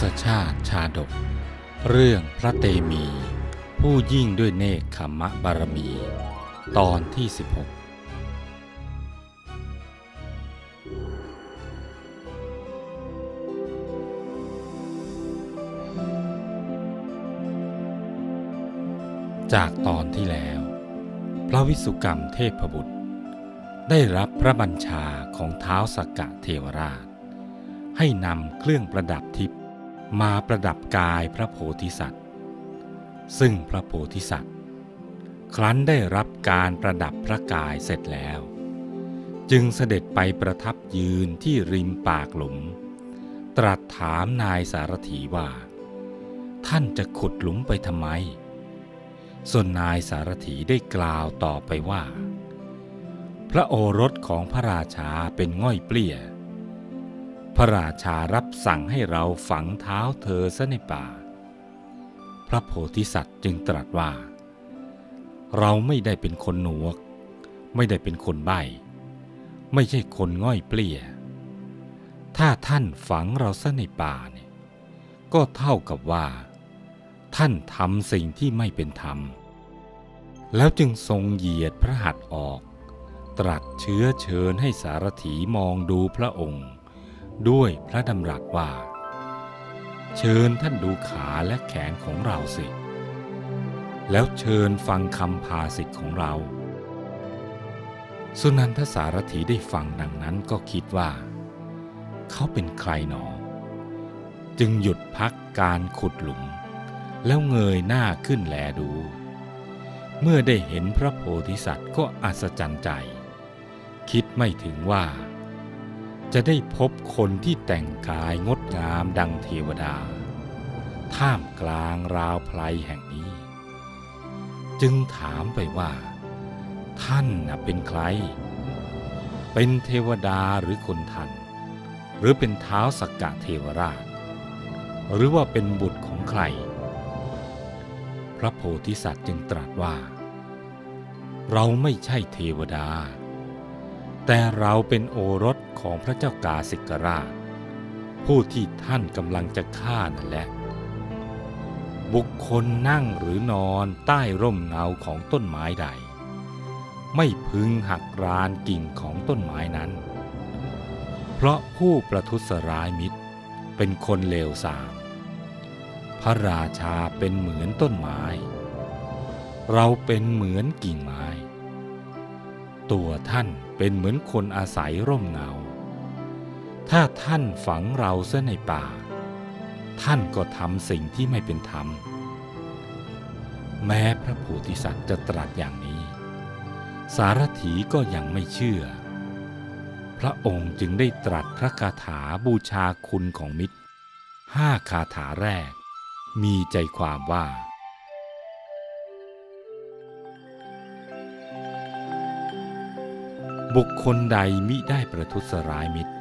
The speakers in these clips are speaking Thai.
ศชาติชาดก เรื่องพระเตมี ผู้ยิ่งด้วยเนคขมะบารมี ตอนที่ 16 จากตอนที่แล้ว พระวิสุกรรมเทพบุตร ได้รับพระบัญชาของเท้าสกกะเทวราชให้นำเครื่องประดับทิพย มาประดับกายพระโพธิสัตว์ ซึ่งพระโพธิสัตว์ ครั้นได้รับการประดับพระกายเสร็จแล้ว จึงเสด็จไปประทับยืนที่ริมปากหลุม ตรัสถามนายสารถีว่า ท่านจะขุดหลุมไปทำไม ส่วนนายสารถีได้กล่าวต่อไปว่า พระโอรสของพระราชาเป็นง่อยเปลี่ย พระราชารับสั่งให้เราฝังเท้าเธอซะในป่า พระโพธิสัตว์จึงตรัสว่า เราไม่ได้เป็นคนหนวก ไม่ได้เป็นคนใบ้ ไม่ใช่คนง่อยเปลี่ย ถ้าท่านฝังเราซะในป่าเนี่ยก็เท่ากับว่า ท่านทำสิ่งที่ไม่เป็นธรรม แล้วจึงทรงเหยียดพระหัตถ์ออก ตรัสเชื้อเชิญให้สารถีมองดูพระองค์ ด้วยพระดำรัสว่า เชิญท่านดูขาและแขนของเราสิ แล้วเชิญฟังคำพาสิทธิ์ของเรา สุนันทสารถีได้ฟังดังนั้นก็คิดว่า เขาเป็นใครหนอ จึงหยุดพักการขุดหลุม แล้วเงยหน้าขึ้นแลดู เมื่อได้เห็นพระโพธิสัตว์ก็อัศจรรย์ใจ คิดไม่ถึงว่า จะได้พบคนที่แต่งกายงดงามดังเทวดา ท่ามกลางราวไพรแห่งนี้ จึงถามไปว่า ท่านเป็นใคร เป็นเทวดาหรือคนทัน หรือเป็นเท้าสักกะเทวราช หรือว่าเป็นบุตรของใคร พระโพธิสัตว์จึงตรัสว่า เราไม่ใช่เทวดา แต่เราเป็นโอรส ของพระเจ้ากาสิกราช ผู้ที่ท่านกำลังจะฆ่านั่นแหละ บุคคลนั่งหรือนอนใต้ร่มเงาของต้นไม้ใด ไม่พึงหักรานกิ่งของต้นไม้นั้น เพราะผู้ประทุษร้ายมิตรเป็นคนเลวทราม พระราชาเป็นเหมือนต้นไม้ เราเป็นเหมือนกิ่งไม้ ตัวท่านเป็นเหมือนคนอาศัยร่มเงา ถ้าท่านฝังเราเส้นในป่า ท่านก็ทำสิ่งที่ไม่เป็นธรรม แม้พระโพธิสัตว์จะตรัสอย่างนี้ สารถีก็ยังไม่เชื่อ พระองค์จึงได้ตรัสพระคาถาบูชาคุณของมิตรห้าคาถาแรก มีใจความว่าบุคคลใดมิได้ประทุษร้ายมิตร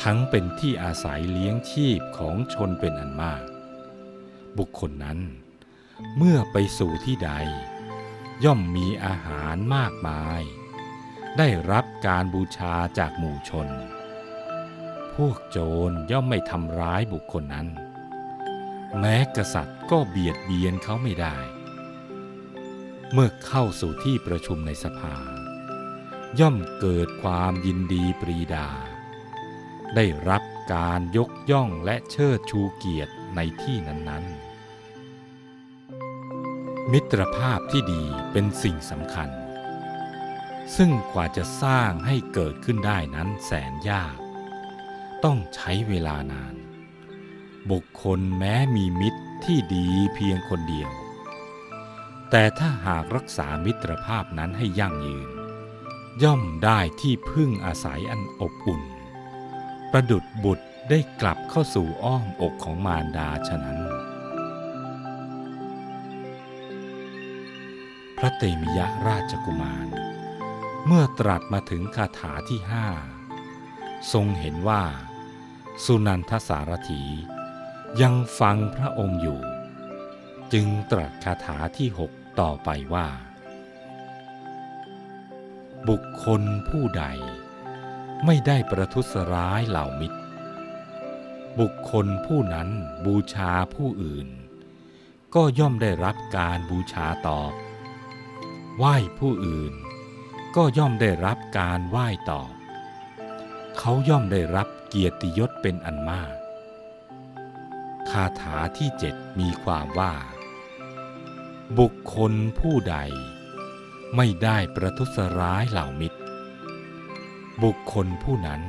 ทั้งเป็นที่อาศัยเลี้ยงชีพของชนเป็นอันมาก บุคคลนั้น เมื่อไปสู่ที่ใด ย่อมมีอาหารมากมาย ได้รับการบูชาจากหมู่ชน พวกโจรย่อมไม่ทำร้ายบุคคลนั้น แม้กษัตริย์ก็เบียดเบียนเขาไม่ได้ เมื่อเข้าสู่ที่ประชุมในสภา ย่อมเกิดความยินดีปรีดา ได้รับการยกย่องและเชิดชูเกียรติในที่นั้นๆ มิตรภาพที่ดีเป็นสิ่งสำคัญ ซึ่งกว่าจะสร้างให้เกิดขึ้นได้นั้นแสนยาก ต้องใช้เวลานาน บุคคลแม้มีมิตรที่ดีเพียงคนเดียว แต่ถ้าหากรักษามิตรภาพนั้นให้ยั่งยืน ย่อมได้ที่พึ่งอาศัยอันอบอุ่น ประดุดบุตรได้กลับเข้าสู่อ้อมอกของมารดาฉะนั้น พระเตมิยะราชกุมาร เมื่อตรัสมาถึงคาถาที่ห้าทรงเห็นว่า สุนันทสารถียังฟังพระองค์อยู่ จึงตรัสคาถาที่หกต่อไปว่า บุคคลผู้ใด ไม่ได้ประทุษร้ายเหล่ามิตร บุคคลผู้นั้นบูชาผู้อื่น ก็ย่อมได้รับการบูชาตอบ ไหว้ผู้อื่น ก็ย่อมได้รับการไหว้ตอบ เขาย่อมได้รับเกียรติยศเป็นอันมาก คาถาที่เจ็ดมีความว่า บุคคลผู้ใดไม่ได้ประทุษร้ายเหล่ามิตร บุคคลผู้นั้น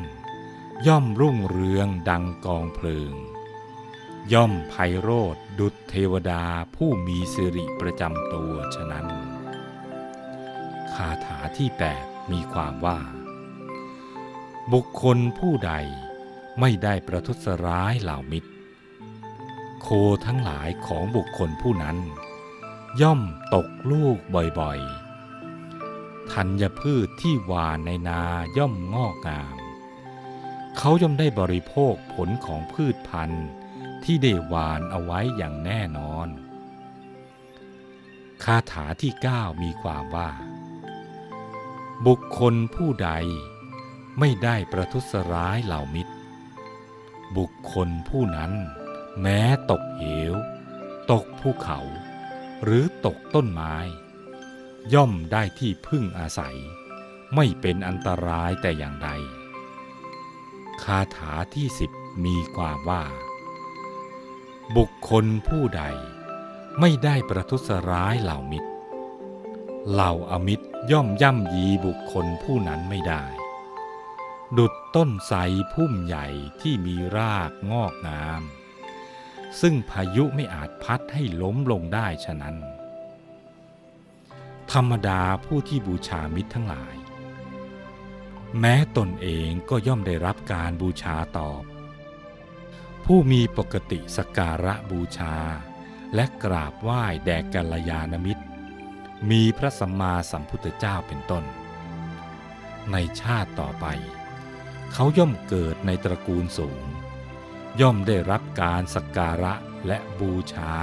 ย่อมรุ่งเรืองดังกองเพลิง ย่อมไพโรธดุจเทวดาผู้มีสิริประจำตัวฉะนั้น คาถาที่แปดมีความว่า บุคคลผู้ใดไม่ได้ประทุษร้ายเหล่ามิตร โคทั้งหลายของบุคคลผู้นั้น ย่อมตกลูกบ่อยๆ ธัญพืชที่หวานในนาย่อมงอกงาม เขาย่อมได้บริโภคผลของพืชพันธุ์ที่ได้หวานเอาไว้อย่างแน่นอน คาถาที่9มีความว่า บุคคลผู้ใดไม่ได้ประทุษร้ายเหล่ามิตร บุคคลผู้นั้น แม้ตกเหว ตกภูเขา หรือตกต้นไม้ ย่อมได้ที่พึ่งอาศัย ไม่เป็นอันตรายแต่อย่างใด คาถาที่สิบมีความว่า บุคคลผู้ใดไม่ได้ประทุษร้ายเหล่ามิตร เหล่าอมิตรย่อมย่ำยีบุคคลผู้นั้นไม่ได้ ดุดต้นไทรพุ่มใหญ่ที่มีรากงอกงาม ซึ่งพายุไม่อาจพัดให้ล้มลงได้ฉะนั้น ธรรมดาผู้ที่บูชามิตรทั้งหลาย แม้ตนเองก็ย่อมได้รับการบูชาตอบ ผู้มีปกติสการะบูชา และกราบไหว้แด่กัลยาณมิตร มีพระสัมมาสัมพุทธเจ้าเป็นต้น ในชาติต่อไป เขาย่อมเกิดในตระกูลสูง ย่อมได้รับการสักการะและบูชา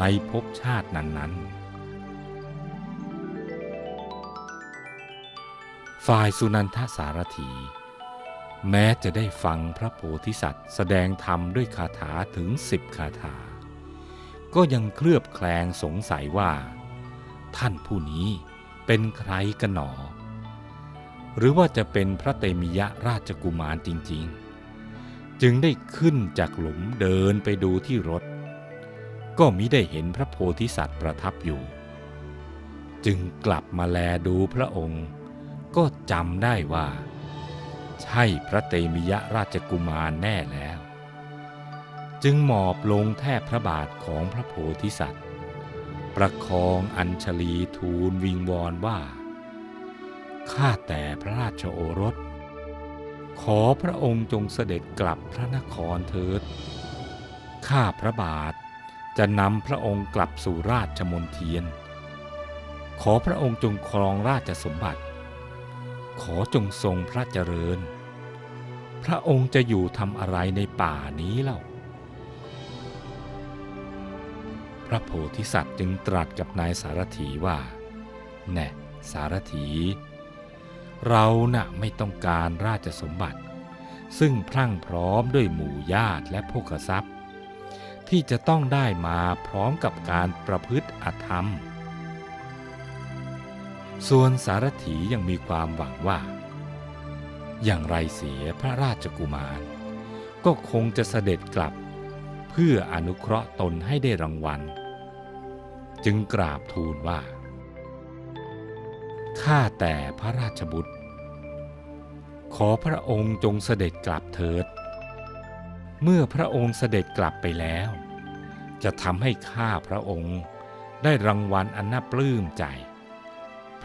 ในภพชาตินั้นๆ ฝ่ายสุนันทสารถี แม้จะได้ฟังพระโพธิสัตว์ แสดงธรรมด้วยคาถาถึงสิบคาถา ก็ยังเคลือบแคลงสงสัยว่า ท่านผู้นี้เป็นใครกันหนอ หรือว่าจะเป็นพระเตมิยะราชกุมารจริง ๆ จึงได้ขึ้นจากหลุมเดินไปดูที่รถ ก็มิได้เห็นพระโพธิสัตว์ประทับอยู่ จึงกลับมาแลดูพระองค์ จำได้ว่า ใช่พระเตมิยะราชกุมารแน่แล้ว จึงหมอบลงแทบพระบาทของพระโพธิสัตว์ ประคองอัญชลีทูลวิงวอนว่า ข้าแต่พระราชโอรส ขอพระองค์จงเสด็จกลับพระนครเถิด ข้าพระบาทจะนำพระองค์กลับสู่ราชมนเทียน ขอพระองค์จงครองราชสมบัติ ขอจงทรงพระเจริญ พระองค์จะอยู่ทำอะไรในป่านี้เล่า พระโพธิสัตว์จึงตรัสกับนายสารถีว่า แน่ สารถี เราน่ะไม่ต้องการราชสมบัติ ซึ่งพรั่งพร้อมด้วยหมู่ญาติและโภคทรัพย์ ที่จะต้องได้มาพร้อมกับการประพฤติอธรรม ส่วนสารถียังมีความหวังว่า อย่างไรเสียพระราชกุมาร ก็คงจะเสด็จกลับ เพื่ออนุเคราะห์ตนให้ได้รางวัล จึงกราบทูลว่าข้าแต่พระราชบุตร ขอพระองค์จงเสด็จกลับเถิด เมื่อพระองค์เสด็จกลับไปแล้ว จะทำให้ข้าพระองค์ได้รางวัลอันน่าปลื้มใจ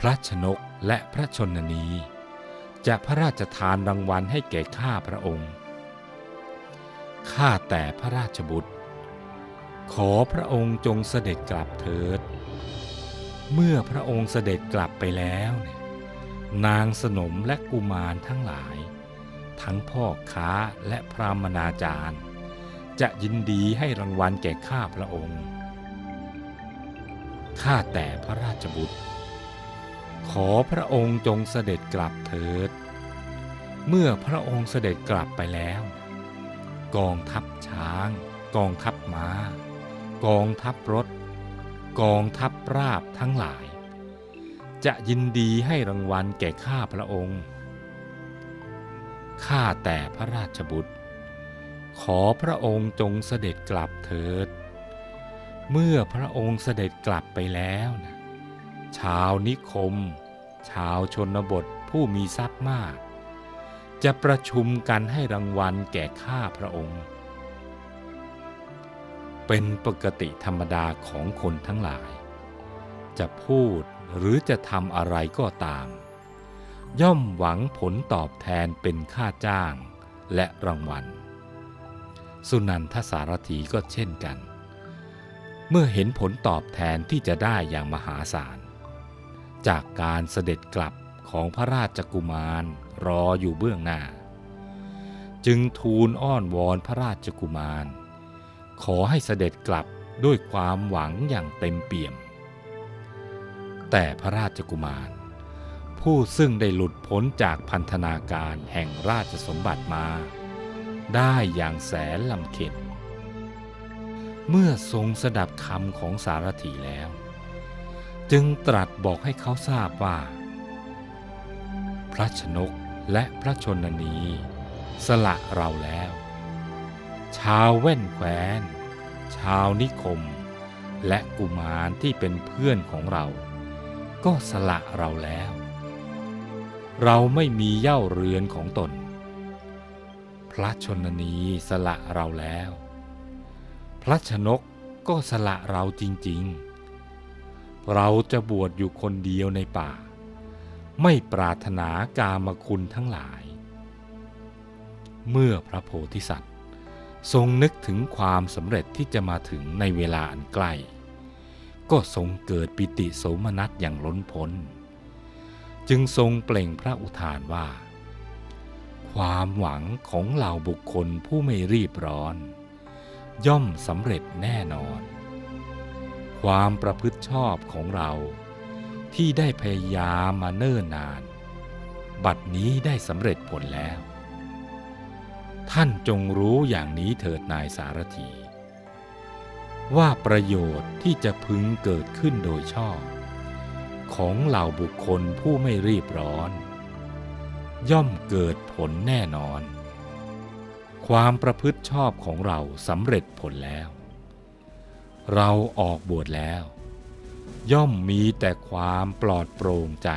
ระชนกและพระชนนีจะพระราชทานรางวัลให้แก่ข้าพระองค์ ข้าแต่พระราชบุตร ขอพระองค์จงเสด็จกลับเถิด เมื่อพระองค์เสด็จกลับไปแล้วเนี่ยนางสนมและกุมารทั้งหลาย ทั้งพ่อค้าและพรามนาจารย์ จะยินดีให้รางวัลแก่ข้าพระองค์ ข้าแต่พระราชบุตร ขอพระองค์จงเสด็จกลับเถิด เมื่อพระองค์เสด็จกลับไปแล้ว กองทัพช้าง กองทัพม้า กองทัพรถ กองทัพราบทั้งหลาย จะยินดีให้รางวัลแก่ข้าพระองค์ ข้าแต่พระราชบุตร ขอพระองค์จงเสด็จกลับเถิด เมื่อพระองค์เสด็จกลับไปแล้วนะ ชาวนิคม ชาวชนบทผู้มีทรัพย์มาก จะประชุมกันให้รางวัลแก่ข้าพระองค์ เป็นปกติธรรมดาของคนทั้งหลาย จะพูดหรือจะทำอะไรก็ตาม ย่อมหวังผลตอบแทนเป็นค่าจ้างและรางวัล สุนันทสารถีก็เช่นกัน เมื่อเห็นผลตอบแทนที่จะได้อย่างมหาศาล จากการเสด็จกลับของพระราชกุมารรออยู่เบื้องหน้า จึงทูลอ้อนวอนพระราชกุมาร ขอให้เสด็จกลับด้วยความหวังอย่างเต็มเปี่ยม แต่พระราชกุมาร ผู้ซึ่งได้หลุดพ้นจากพันธนาการแห่งราชสมบัติมา ได้อย่างแสนลำเข็ญเมื่อทรงสดับคำของสารถีแล้ว จึงตรัสบอกให้เขาทราบว่า พระชนกและพระชนนี สละเราแล้ว ชาวแว่นแคว้น ชาวนิคม และกุมารที่เป็นเพื่อนของเรา ก็สละเราแล้ว เราไม่มีเย่าเรือนของตน พระชนนีสละเราแล้ว พระชนกก็สละเราจริง ๆ เราจะบวชอยู่คนเดียวในป่า ไม่ปรารถนากามคุณทั้งหลาย เมื่อพระโพธิสัตว์ ทรงนึกถึงความสำเร็จที่จะมาถึงในเวลาอันใกล้ ก็ทรงเกิดปิติโสมนัสอย่างล้นพ้น จึงทรงเปล่งพระอุทานว่า ความหวังของเหล่าบุคคลผู้ไม่รีบร้อน ย่อมสำเร็จแน่นอน ความประพฤติชอบของเรา ที่ได้พยายามมาเนิ่นนาน บัดนี้ได้สำเร็จผลแล้ว ท่านจงรู้อย่างนี้เถิดนายสารถี ว่าประโยชน์ที่จะพึงเกิดขึ้นโดยชอบ ของเหล่าบุคคลผู้ไม่รีบร้อน ย่อมเกิดผลแน่นอน ความประพฤติชอบของเราสำเร็จผลแล้ว เราออกบวชแล้ว ย่อมมีแต่ความปลอดโปร่งใจ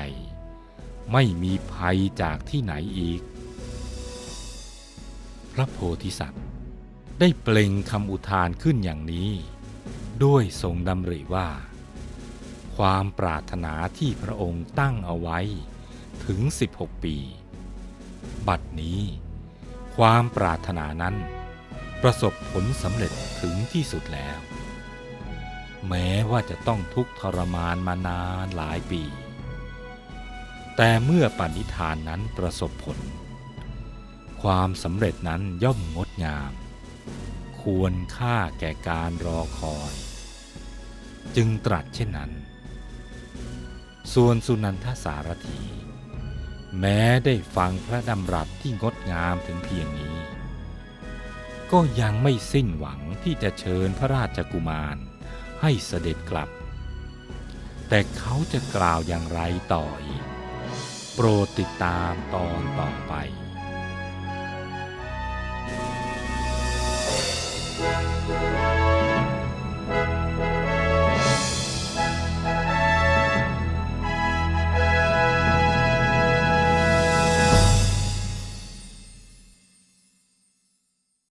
ไม่มีภัยจากที่ไหนอีก พระโพธิสัตว์ ได้เปล่งคำอุทานขึ้นอย่างนี้ ด้วยทรงดำริว่า ความปรารถนาที่พระองค์ตั้งเอาไว้ถึง 16 ปี บัดนี้ ความปรารถนานั้น ประสบผลสำเร็จถึงที่สุดแล้ว แม้ว่าจะต้องทุกข์ทรมานมานานหลายปี แต่เมื่อปณิธานนั้นประสบผล ความสำเร็จนั้นย่อมงดงาม ควรค่าแก่การรอคอย จึงตรัสเช่นนั้น ส่วนสุนันทสารถี แม้ได้ฟังพระดำรัสที่งดงามถึงเพียงนี้ ก็ยังไม่สิ้นหวังที่จะเชิญพระราชกุมาร ให้เสด็จกลับ แต่เขาจะกล่าวอย่างไรต่ออีก โปรดติดตามตอนต่อไป Thank